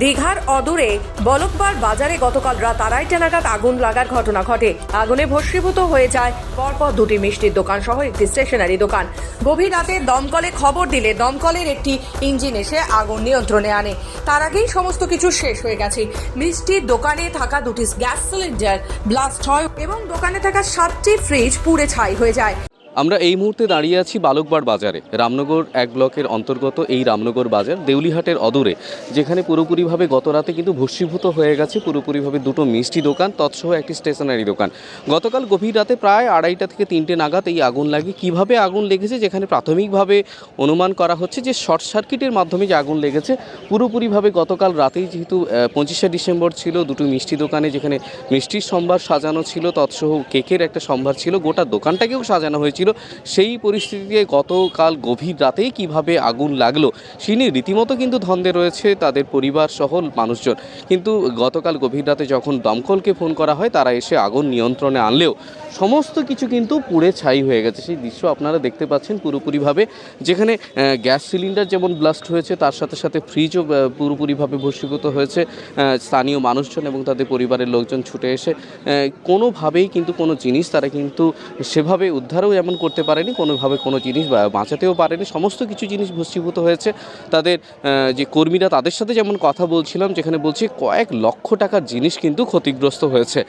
দীঘার অদূরে বলকবার বাজারে গতকাল রাত আড়াইটা নাগাদ আগুন লাগার ঘটনা ঘটে। আগুনে ভস্মীভূত হয়ে যায় পরপর দুটি মিষ্টির দোকান সহ একটি স্টেশনারি দোকান। গভীর রাতে দমকলে খবর দিলে দমকলের একটি ইঞ্জিন এসে আগুন নিয়ন্ত্রণে আনে। তার আগেই সমস্ত কিছু শেষ হয়ে গেছে। মিষ্টির দোকানে থাকা দুটি গ্যাস সিলিন্ডার ব্লাস্ট হয় এবং দোকানে থাকা সাতটি ফ্রিজ পুড়ে ছাই হয়ে যায়। আমরা এই মুহূর্তে দাঁড়িয়ে আছি বালকবার বাজারে। রামনগর এক ব্লকের অন্তর্গত এই রামনগর বাজার, দেউলিহাটের অদূরে, যেখানে পুরোপুরিভাবে গত রাতে কিন্তু ভস্মীভূত হয়ে গেছে পুরোপুরিভাবে দুটো মিষ্টি দোকান, তৎসহ একটি স্টেশনারি দোকান। গতকাল গভীর রাতে প্রায় আড়াইটা থেকে তিনটে নাগাদ এই আগুন লাগে কীভাবে আগুন লেগেছে, যেখানে প্রাথমিকভাবে অনুমান করা হচ্ছে যে শর্ট সার্কিটের মাধ্যমে যে আগুন লেগেছে, পুরোপুরিভাবে গতকাল রাতেই যেহেতু পঁচিশে ডিসেম্বর ছিল, দুটো মিষ্টি দোকানে যেখানে মিষ্টির সম্ভার সাজানো ছিল, তৎসহ কেকের একটা সম্ভার ছিল, গোটা দোকানটাকেও সাজানো হয়েছিল। সেই পরিস্থিতিতে গতকাল গভীর রাতেই কীভাবে আগুন লাগল, সে নিয়ে রীতিমতো কিন্তু ধন্দে রয়েছে তাদের পরিবার সহ মানুষজন। কিন্তু গতকাল গভীর রাতে যখন দমকলকে ফোন করা হয়, তারা এসে আগুন নিয়ন্ত্রণে আনলেও সমস্ত কিছু কিন্তু পুড়ে ছাই হয়ে গেছে। সেই দৃশ্য আপনারা দেখতে পাচ্ছেন পুরোপুরিভাবে, যেখানে গ্যাস সিলিন্ডার যেমন ব্লাস্ট হয়েছে, তার সাথে সাথে ফ্রিজও পুরোপুরিভাবে ভস্মীভূত হয়েছে। স্থানীয় মানুষজন এবং তাদের পরিবারের লোকজন ছুটে এসে কোনোভাবেই কিন্তু কোনো জিনিস তারা কিন্তু সেভাবে উদ্ধারও এমন করতে পারেনি, কোনোভাবে কোনো জিনিস বাঁচাতেও পারেনি, সমস্ত কিছু জিনিস ভস্মীভূত হয়েছে। তাদের যে কর্মীরা তাদের সাথে যেমন কথা বলছিলাম, যেখানে বলছি কয়েক লক্ষ টাকার জিনিস কিন্তু ক্ষতিগ্রস্ত হয়েছে।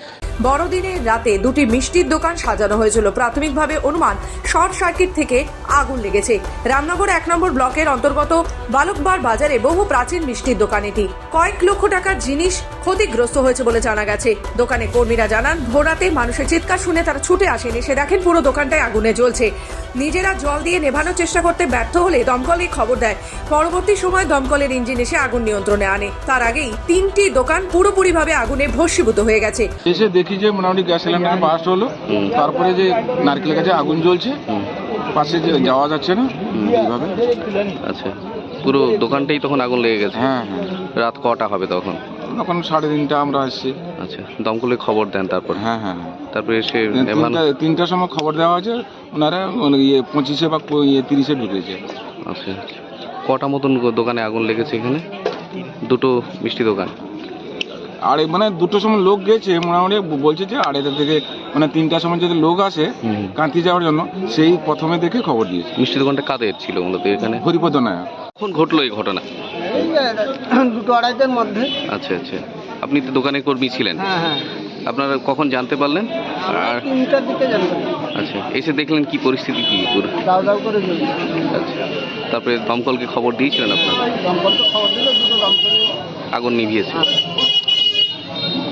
বড়দিনের রাতে দুটি মিষ্টির দোকান সাজানো হয়েছিল। প্রাথমিকভাবে অনুমান, শর্ট সার্কিট থেকে আগুন লেগেছে। রামনগর এক নম্বর ব্লকের অন্তর্গত বালকবার বাজারে বহু প্রাচীন মিষ্টির দোকান এটি। কয়েক লক্ষ টাকার জিনিস ক্ষতিগ্রস্ত হয়েছে বলে জানা গেছে। দোকানে কর্মীরা জানান ভোরাতে মানুষের চিৎকার শুনে তারা ছুটে আসেনি। সে দেখেন পুরো দোকানটায় আগুনে জ্বলছে নিজেরা জল দিয়ে নেভানোর চেষ্টা করতে ব্যর্থ হলে দমকলে খবর দেয়। পরবর্তী সময় দমকলের ইঞ্জিন এসে আগুন নিয়ন্ত্রণে আনে। তার আগেই তিনটি দোকান পুরোপুরিভাবে আগুনে ভস্মীভূত হয়ে গেছে। এসে দেখি যে মোটামুটি গ্যাস সিলিন্ডার বাস্ট হলো। তারপরে যে নারকেল গাছে আগুন জ্বলছে পাশে যে যাওয়া যাচ্ছে না এইভাবে। আচ্ছা। পুরো দোকানটাই তখন আগুন লেগে গেছে? হ্যাঁ হ্যাঁ। রাত কটা হবে তখন? তখন সাড়ে তিনটা আমরা আসছি। আচ্ছা দমকলে খবর দেন তারপর। হ্যাঁ হ্যাঁ হ্যাঁ। তারপরে এসে তিনটা তিনটার সময় খবর দেওয়া হয়েছে ওনারা মানে ইয়ে পঁচিশে বা কো- ইয়ে তিরিশে ঢুকেছে। আচ্ছা কটা মতন দোকানে আগুন লেগেছে এখানে? দুটো মিষ্টি দোকান। আর এই মানে দুটোর সময় লোক গেছে মোটামুটি বলছে যে আড়াইটা থেকে মানে তিনটার সময় যদি লোক আসে হুম। যাওয়ার জন্য সেই প্রথমে দেখে খবর দিয়েছে। মিষ্টি দোকানটা কাদের ছিল মূলত এখানে? হরিপদ নায়ক। কখন ঘটলো এই ঘটনা? দুটো আড়াইটার মধ্যে। আচ্ছা আচ্ছা। আপনি তো দোকানে কর্মী ছিলেন। হ্যাঁ হ্যাঁ। আপনারা কখন জানতে পারলেন? আর তিনটার দিকে জানতে আচ্ছা এসে দেখলেন কি পরিস্থিতি কি দাও দাও করে আচ্ছা। তারপরে দমকলকে খবর দিয়েছিলেন আপনারা? দমকলকে খবর দিল দুটো দমকল। আগুন নিভিয়েছে।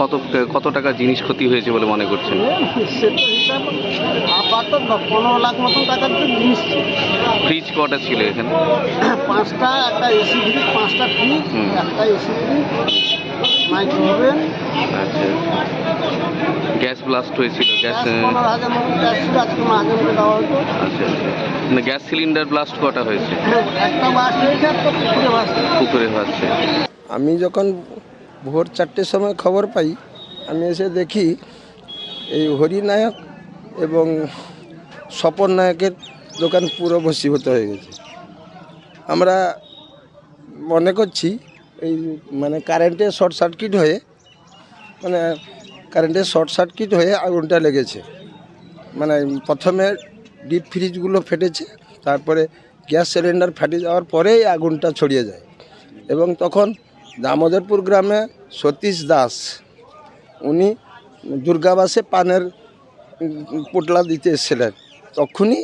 কত কত টাকা জিনিস ক্ষতি হয়েছে বলে মনে করছেন? আপাতত পনেরো লাখ মতন টাকার তো জিনিস ফ্রিজ কটা ছিল এখানে? পাঁচটা একটা এসি ফ্রিজ পাঁচটা ফ্রিজ একটা এসি ফ্রিজ মাইক্রোওভেন আচ্ছা। গ্যাস ব্লাস্ট হয়েছিল গ্যাস আচ্ছা আচ্ছা। মানে গ্যাস সিলিন্ডার ব্লাস্ট কটা হয়েছে? একটা বাস হয়েছে পুকুরে বাস পুকুরে ভাসছে আমি যখন ভোর চারটের সময় খবর পাই। আমি এসে দেখি এই হরি নায়ক এবং স্বপন নায়কের দোকান পুরো ভস্মীভূত হয়ে গেছে। আমরা মনে করছি এই মানে কারেন্টে শর্ট সার্কিট হয়ে মানে কারেন্টের শর্ট সার্কিট হয়ে আগুনটা লেগেছে। মানে প্রথমে ডিপ ফ্রিজগুলো ফেটেছে, তারপরে গ্যাস সিলিন্ডার ফেটে যাওয়ার পরেই আগুনটা ছড়িয়ে যায়। এবং তখন দামোদরপুর গ্রামে সতীশ দাস। উনি দুর্গাবাসে পানের পোটলা দিতে এসেছিলেন। তখনই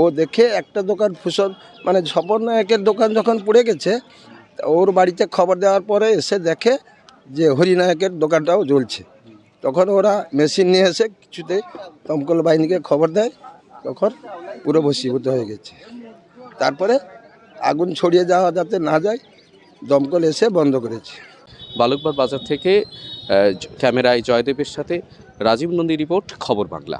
ও দেখে একটা দোকান ফুসন মানে ঝপর নায়কের দোকান যখন পড়ে গেছে, ওর বাড়িতে খবর দেওয়ার পরে এসে দেখে যে হরিনায়কের দোকানটাও জ্বলছে। তখন ওরা মেশিন নিয়ে এসে কিছুতে দমকল বাহিনীকে খবর দেয়, তখন পুরো ভস্মীভূত হয়ে গেছে। তারপরে আগুন ছড়িয়ে যাওয়া যাতে না যায় দমকল এসে বন্ধ করেছে। বালুকবাদ বাজার থেকে ক্যামেরায় জয়দেবের সাথে রাজীব নন্দী রিপোর্ট, খবর বাংলা।